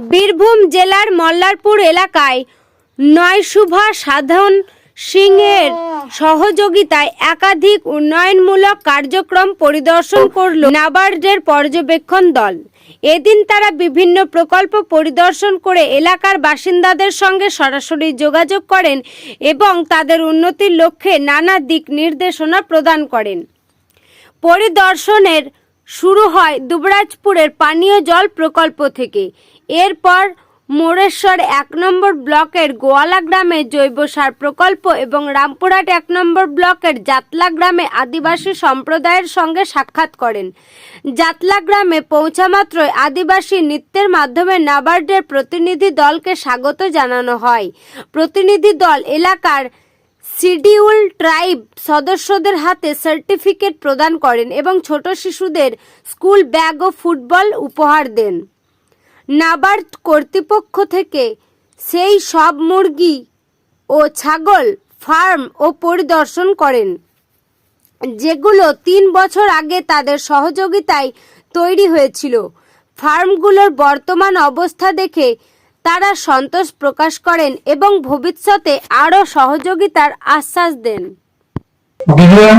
বীরভূম জেলার মল্লারপুর এলাকায় নয়শুভা সাধন সিংয়ের সহযোগিতায় একাধিক উন্নয়নমূলক কার্যক্রম পরিদর্শন করল নাবার্ডের পর্যবেক্ষণ দল। এদিন তারা বিভিন্ন প্রকল্প পরিদর্শন করে এলাকার বাসিন্দাদের সঙ্গে সরাসরি যোগাযোগ করেন এবং তাদের উন্নতির লক্ষ্যে নানা দিক নির্দেশনা প্রদান করেন। পরিদর্শনের শুরু হয় দুবরাজপুরের পানীয় জল প্রকল্প থেকে। এরপর মোরেশ্বর এক নম্বর ব্লকের গোয়ালা গ্রামে জৈব সার প্রকল্প এবং রামপুরহাট এক নম্বর ব্লকের জাতলা গ্রামে আদিবাসী সম্প্রদায়ের সঙ্গে সাক্ষাৎ করেন। জাতলা গ্রামে পৌঁছামাত্রই আদিবাসী নৃত্যের মাধ্যমে নাবার্ডের প্রতিনিধি দলকে স্বাগত জানানো হয়। প্রতিনিধি দল এলাকার শিডিউল ট্রাইব সদস্যদের হাতে সার্টিফিকেট প্রদান করেন এবং ছোট শিশুদের স্কুল ব্যাগ ও ফুটবল উপহার দেন। নাবার্ড কর্তৃপক্ষ থেকে সেই সব মুরগি ও ছাগল ফার্ম ও পরিদর্শন করেন যেগুলো তিন বছর আগে তাদের সহযোগিতায় তৈরি হয়েছিল। ফার্মগুলোর বর্তমান অবস্থা দেখে তারা সন্তোষ প্রকাশ করেন এবং ভবিষ্যতে আরও সহযোগিতার আশ্বাস দেন। Vivian,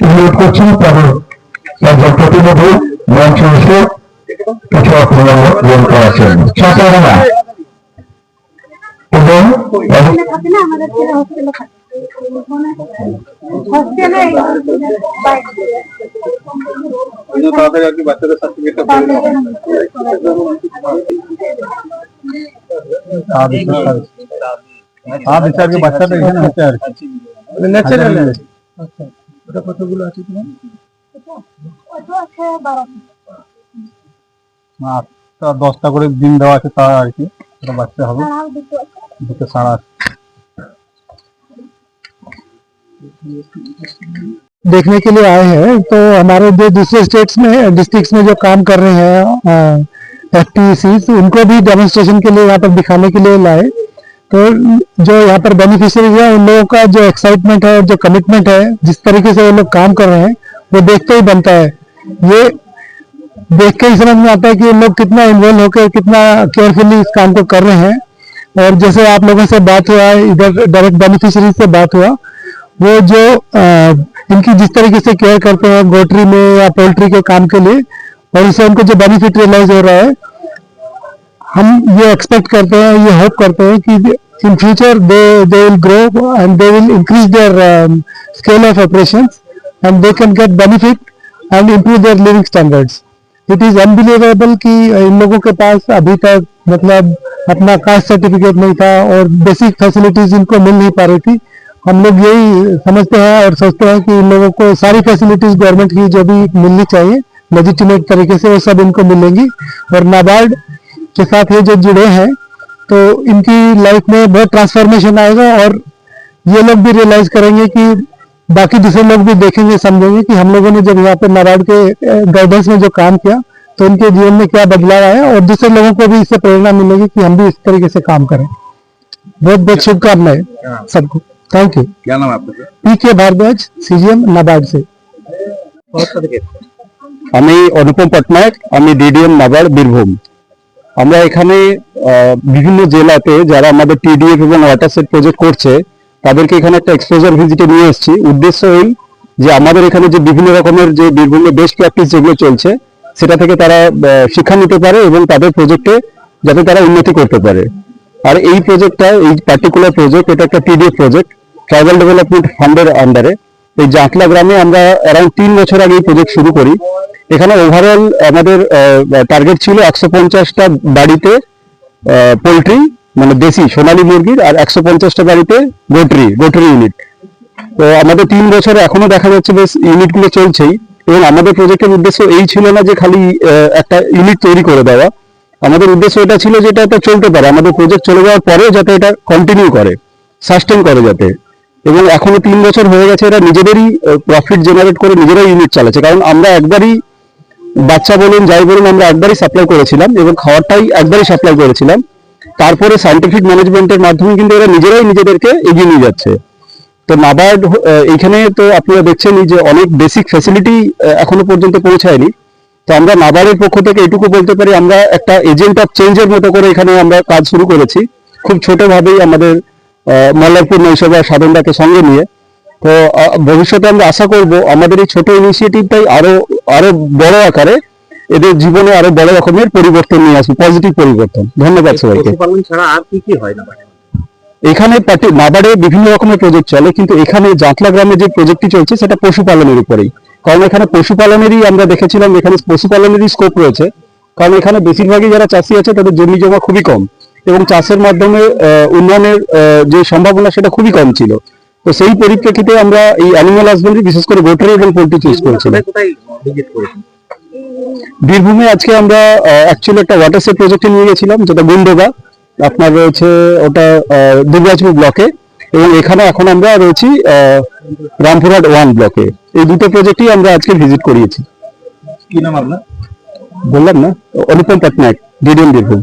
অনুরোধ করছি তাদের একজন প্রতিনিধি মঞ্চে এসে কিছু আপনারা গ্রহণ করেছেন ছাপাডাঙ্গা এবং থাকে না আমাদের ছেলে হস্টেলে থাকে হস্টেলে তাড়াতাড়ি আর কি বাচ্চাদের সার্টিফিকেটটা আর বিচার কি বাচ্চাটা এখানে হচ্ছে আর কি ন্যাচারাল ওটা কতগুলো আছে তোমার আটটা দশটা করে দিন দেওয়া আছে তা আর কি ওটা বাচ্চা হবে দুটো সাড়া देखने के लिए आए हैं तो हमारे जो दूसरे स्टेट्स में डिस्ट्रिक्ट्स में जो काम कर रहे हैं एफ उनको भी डेमोन्स्ट्रेशन के लिए यहाँ पर दिखाने के लिए लाए तो जो यहाँ पर बेनिफिशियरी है उन लोगों का जो एक्साइटमेंट है जो कमिटमेंट है जिस तरीके से वो लोग काम कर रहे हैं वो देखते ही बनता है। ये देख के ही समझ में आता है कि लोग कितना इन्वॉल्व होकर कितना केयरफुली इस काम को कर रहे हैं। और जैसे आप लोगों से बात हुआ इधर डायरेक्ट बेनिफिशियरी से बात हुआ वो जो अ, इनकी जिस तरीके से केयर करते हैं गोटरी में या पोल्ट्री के काम के लिए और इससे उनको जो बेनिफिट रियलाइज़ हो रहा है हम ये एक्सपेक्ट करते हैं ये होप करते हैं कि in future they they will grow and they will increase their scale of operations and they can get benefit and improve their living standards it is unbelievable कि इन लोगों के पास अभी तक मतलब अपना कास्ट सर्टिफिकेट नहीं था और बेसिक फैसिलिटीज़ इनको मिल नहीं पा रही थी। हम लोग यही समझते हैं और सोचते हैं कि इन लोगों को सारी फैसिलिटीज़ गवर्नमेंट की जो भी मिलनी चाहिए लेजिटिमेट तरीके से वो सब इनको मिलेंगी। और नाबार्ड के साथ ये जो जुड़े हैं तो इनकी लाइफ में बहुत ट्रांसफॉर्मेशन आएगा और ये लोग भी रियलाइज़ करेंगे कि बाकी दूसरे लोग भी देखेंगे समझेंगे कि हम लोगों ने जब यहाँ पे नाबार्ड के गाइडेंस में जो काम किया तो उनके जीवन में क्या बदलाव आया और दूसरे लोगों को भी इससे प्रेरणा मिलेगी कि हम भी इस तरीके से काम करें। बहुत बहुत शुभकामनाएँ सबको। थैंक यू क्या नाम आपका पी के भारद्वाज सीजीएम नाबार्ड से। आम्ही अनुपम पटनायक आम्ही डीडीएम नाबार्ड बीरभूम। আমরা এখানে বিভিন্ন জেলাতে যারা আমাদের টিডিএফ এবং ওয়াটার সেট প্রজেক্ট করছে, তাদেরকে এখানে একটা এক্সপোজার ভিজিটে নিয়ে এসেছি। উদ্দেশ্য এই যে আমাদের এখানে যে বিভিন্ন রকমের যে বিভিন্ন বেস্ট প্র্যাকটিস যেগুলো চলছে, সেটা থেকে তারা শিক্ষা নিতে পারে এবং তাদের প্রজেক্টে যাতে তারা উন্নতি করতে পারে। আর এই প্রজেক্টটা এই পার্টিকুলার প্রজেক্ট এটা একটা টিডিএফ প্রজেক্ট ট্রাইবাল ডেভেলপমেন্ট ফান্ডের আন্ডারে এই জাটলা গ্রামে আমরা অ্যারাউন্ড তিন বছর আগে এই প্রজেক্ট শুরু করি। এখানে ওভারঅল আমাদের টার্গেট ছিল একশো পঞ্চাশটা বাড়িতে পোলট্রি মানে দেশি, সোনালী মুরগির, আর একশো পঞ্চাশটা বাড়িতে গোটরি গোটরি ইউনিট তো আমাদের তিন বছরে এখনও দেখা যাচ্ছে বেশ ইউনিটগুলো চলছেই, এবং আমাদের প্রজেক্টের উদ্দেশ্য এই ছিল না যে খালি একটা ইউনিট তৈরি করে দেওয়া। আমাদের উদ্দেশ্য এটা ছিল যে এটা এটা চলতে পারে, আমাদের প্রজেক্ট চলে যাওয়ার পরেও যাতে এটা কন্টিনিউ করে সাস্টেন করে যাতে। এবং এখনও তিন বছর হয়ে গেছে, এরা নিজেদেরই প্রফিট জেনারেট করে নিজেরাই ইউনিট চালাচ্ছে, কারণ আমরা একবারই বাচ্চা বলুন, যাই বলুন, আমরা একবারই সাপ্লাই করেছিলাম এবং খাওয়ারটাই একবারই সাপ্লাই করেছিলাম। তারপরে সাইন্টিফিক ম্যানেজমেন্টের মাধ্যমে কিন্তু এরা নিজেরাই নিজেদেরকে এগিয়ে নিয়ে যাচ্ছে। তো নাবার্ড এখানে তো আপনারা দেখছেনই যে অনেক বেসিক ফ্যাসিলিটি এখনও পর্যন্ত পৌঁছায়নি। তো আমরা নাবার্ডের পক্ষ থেকে এটুকু বলতে পারি, আমরা একটা এজেন্ট অফ চেঞ্জের মতো করে এখানে আমরা কাজ শুরু করেছি। খুব ছোটভাবেই আমাদের মল্লারপুর নৈশভা সাধনটাকে সঙ্গে নিয়ে। তো ভবিষ্যতে আমরা আশা করব আমাদের এই ছোট ইনিশিয়েটিভটাই আরও আরও বড় আকারে এদের জীবনে আরও বড় রকমের পরিবর্তন নিয়ে আসবে পজিটিভ পরিবর্তন। ধন্যবাদ সবাইকে। ছাড়া আর কি কি হয় না এখানে নাবার্ডে বিভিন্ন রকমের প্রজেক্ট চলে কিন্তু এখানে জাতলা গ্রামে যে প্রজেক্টটি চলছে সেটা পশুপালনের উপরেই। কারণ এখানে পশুপালনেরই আমরা দেখেছিলাম এখানে পশুপালনেরই স্কোপ রয়েছে। কারণ এখানে বেশিরভাগই যারা চাষি আছে তাদের জমি জমা খুবই কম। এবং চাষের মাধ্যমে উন্নয়নের যে সম্ভাবনা সেটা খুবই কম ছিল। তো সেই পরিপ্রেক্ষিতে আমরা এই অ্যানিমাল হাসবেন্ডারি বিশেষ করে গোটারি এবং পোল্ট্রি চুজ করেছিলাম। বীরভূমে আজকে আমরা অ্যাকচুয়ালি একটা ওয়াটার সেট প্রজেক্টে নিয়ে গেছিলাম যেটা গুন্ডোগা। আপনার রয়েছে ওটা দুর্গাজপুর ব্লকে এবং এখানে এখন আমরা রয়েছি রামপুরহাট ওয়ান ব্লকে এই দুটো প্রজেক্টই আমরা আজকে ভিজিট করিয়েছি। কি নাম আপনার? বললাম না অনুপম পটনায়ক ডিডিএম বীরভূম।